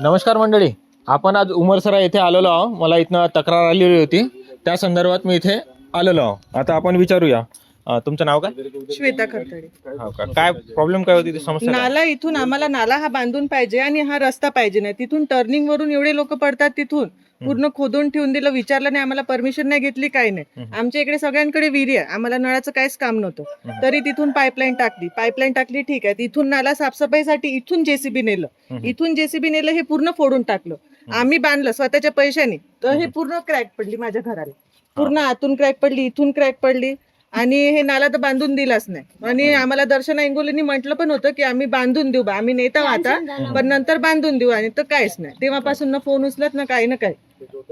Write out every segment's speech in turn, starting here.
नमस्कार मंडळी आपण आज उमरसरा येथे आलेलो आहो मला इथनं तक्रार आलेली होती. त्या संदर्भात मी इथे आलेलो आहो आता आपण विचारूया. अं, तुमचं नाव काय? श्वेता खरतडे. हो का? काय प्रॉब्लेम काय होती ती समस्या काय? नाला इथून आम्हाला नाला हा बांधून पाहिजे आणि हा रस्ता पाहिजे नाही. तिथून टर्निंग वरून एवढे लोक पडतात तिथून. पूर्ण खोदून ठेवून दिलं विचारलं नाही आम्हाला परमिशन नाही घेतली काही नाही. आमच्या इकडे सगळ्यांकडे विहिरी आहे. आम्हाला नळाचं काहीच काम नव्हतं. तरी तिथून पाईपलाईन टाकली. पाईपलाईन टाकली ठीक आहे. तिथून नाला साफसफाईसाठी इथून जेसीबी नेलं. इथून जेसीबी नेलं हे पूर्ण फोडून टाकलं. आम्ही बांधलं स्वतःच्या पैशाने. तर हे पूर्ण क्रॅक पडली माझ्या घराला. पूर्ण आतून क्रॅक पडली इथून क्रॅक पडली. आणि हे नाला तर बांधून दिलाच नाही. आणि आम्हाला दर्शना इंगोलींनी म्हटलं पण होतं की आम्ही बांधून देऊ बा. आम्ही नेता आता पण नंतर बांधून देऊ आणि तर काहीच नाही. तेव्हापासून ना फोन उचलत ना काही ना काही.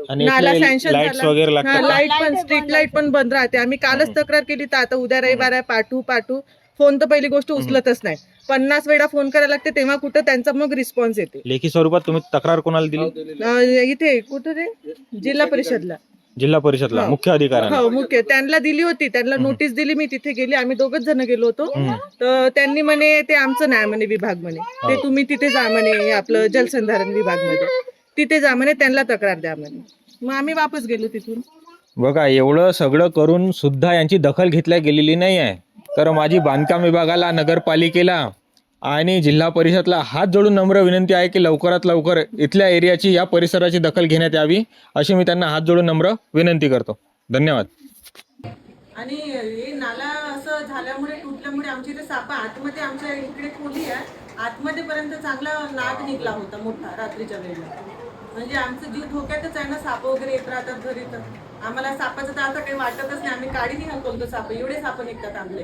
आणि नाला सँक्शन का? लाइट पण स्ट्रीट लाइट पण बंद राहते. आम्ही कालच तक्रार केली तर आता उद्या रविवार आहे पाठवू पाठवू. फोन तर पहिली गोष्ट उचलतच नाही. पन्नास वेळा फोन करायला लागते तेव्हा कुठं त्यांचा मग रिस्पॉन्स येते. लेखी स्वरूपात तुम्ही तक्रार कोणाला दिली? इथे कुठं रे? जिल्हा परिषदला. जिल्हा परिषदला मुख्य अधिकाऱ्यांना. हो मुख्य. त्यांना दिली होती. त्यांना नोटीस दिली. मी तिथे गेली. आम्ही दोघच जण गेलो होतो. तर त्यांनी म्हणे ते आमचं नाही म्हणे विभाग म्हणे. ते तुम्ही तिथे जा म्हणे आपलं जलसंधारण विभागमध्ये तिथे जा म्हणे त्यांना तक्रार द्या म्हणे. मग आम्ही वापस गेलो तिथून. बघा एवढं सगळं करून सुद्धा यांची दखल घेतल्या गेलेली नाही आहे तर माझी बांधकाम विभागाला नगरपालिकेला आणि जिल्हा परिषदला हात जोडून नम्र विनंती आहे की लवकरात लवकर इथल्या एरियाची या परिसराची दखल घेण्यात यावी अशी मी त्यांना हात जोडून नम्र विनंती करतो. धन्यवाद. आणि हे नाला असं झाल्यामुळे तुटल्यामुळे आमची इथे सापा आतमध्ये आमच्या इकडे खोली आहे. आतमध्ये पर्यंत चांगला नाग निघला होता मोठा रात्रीच्या वेळेला. म्हणजे आमचं जीव धोक्यातच आहे ना साप वगैरे येत राहतात घरी तर. आम्हाला सापाचं तर आता काही वाटतच नाही आम्ही काढी नाही हलवतो साप एवढे साप निघतात आमले